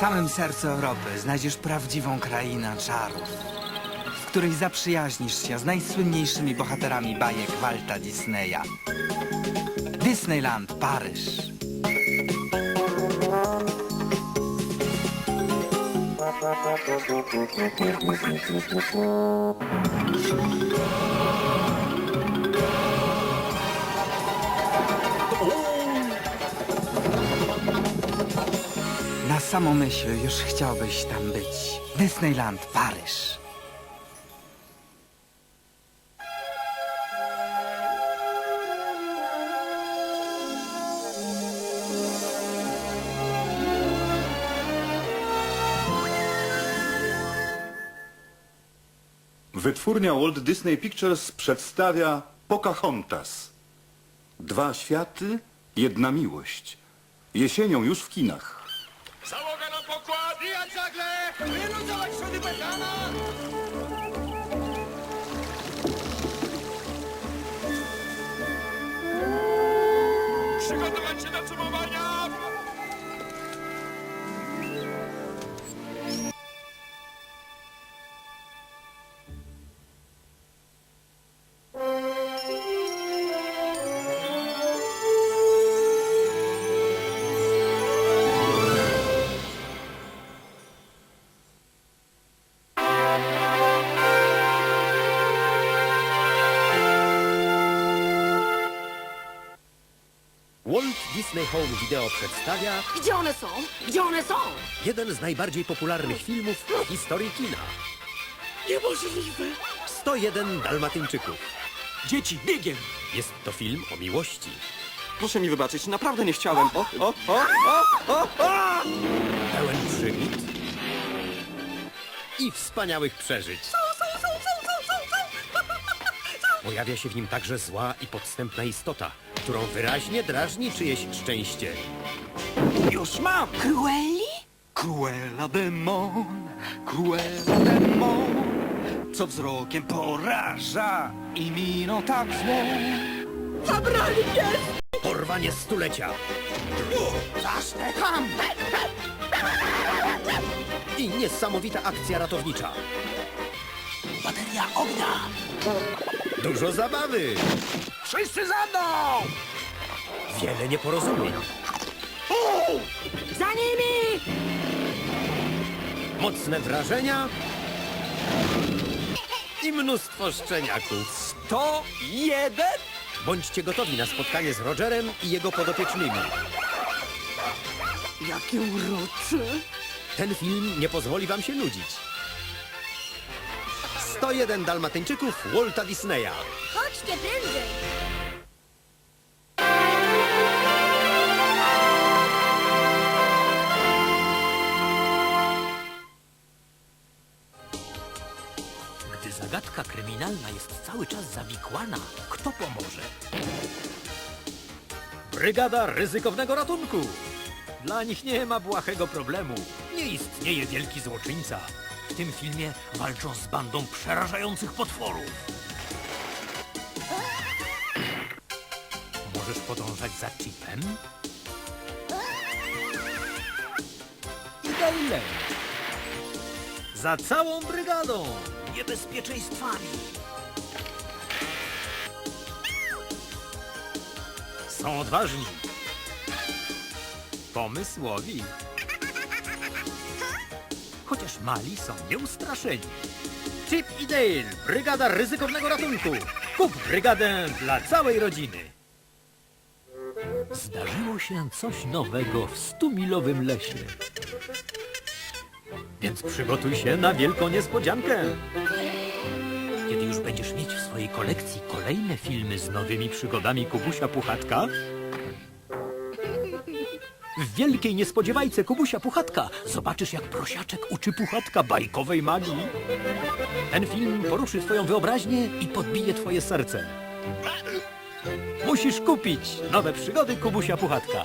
samym sercu Europy znajdziesz prawdziwą krainę czarów, w której zaprzyjaźnisz się z najsłynniejszymi bohaterami bajek Walta Disneya. Disneyland Paryż. Samą myśl już chciałbyś tam być. Disneyland Paryż. Wytwórnia Walt Disney Pictures przedstawia Pocahontas. Dwa światy, jedna miłość. Jesienią już w kinach. 上の座は一緒でばかな Disney Home Video przedstawia Gdzie one są? Gdzie one są? jeden z najbardziej popularnych filmów w historii kina. Niemożliwe. 101 Dalmatyńczyków. Dzieci, biegiem! Jest to film o miłości. Proszę mi wybaczyć, naprawdę nie chciałem. O, o, o, o, o! Pełen przygód i wspaniałych przeżyć. Pojawia się w nim także zła i podstępna istota, którą wyraźnie drażni czyjeś szczęście. Już mam! Cruelli? Cruella de Mon, Cruella de Mon, co wzrokiem poraża i miną tak złą. Zabrali mnie! Porwanie stulecia Zasztekam! i niesamowita akcja ratownicza. Bateria ognia! Dużo zabawy, Wszyscy za mną! wiele nieporozumień, Za nimi! mocne wrażenia i mnóstwo szczeniaków. To jeden? Bądźcie gotowi na spotkanie z Rogerem i jego podopiecznymi. Jakie urocze. Ten film nie pozwoli wam się nudzić. 101 Dalmatyńczyków Walta Disneya. Chodźcie prędzej. Zagadka kryminalna jest cały czas zawikłana, kto pomoże? Brygada ryzykownego ratunku! Dla nich nie ma błahego problemu. Nie istnieje wielki złoczyńca. W tym filmie walczą z bandą przerażających potworów. Możesz podążać za chipem? I dalej. Za całą brygadą! Niebezpieczeństwami! Są odważni. Pomysłowi. Chociaż mali są nieustraszeni. Chip i Dale, brygada ryzykownego ratunku. Kup brygadę dla całej rodziny. Zdarzyło się coś nowego w stumilowym lesie. Więc przygotuj się na wielką niespodziankę. Kiedy już będziesz mieć w swojej kolekcji kolejne filmy z nowymi przygodami Kubusia Puchatka, w wielkiej niespodziewajce Kubusia Puchatka zobaczysz, jak prosiaczek uczy Puchatka bajkowej magii. Ten film poruszy twoją wyobraźnię i podbije twoje serce. Musisz kupić nowe przygody Kubusia Puchatka.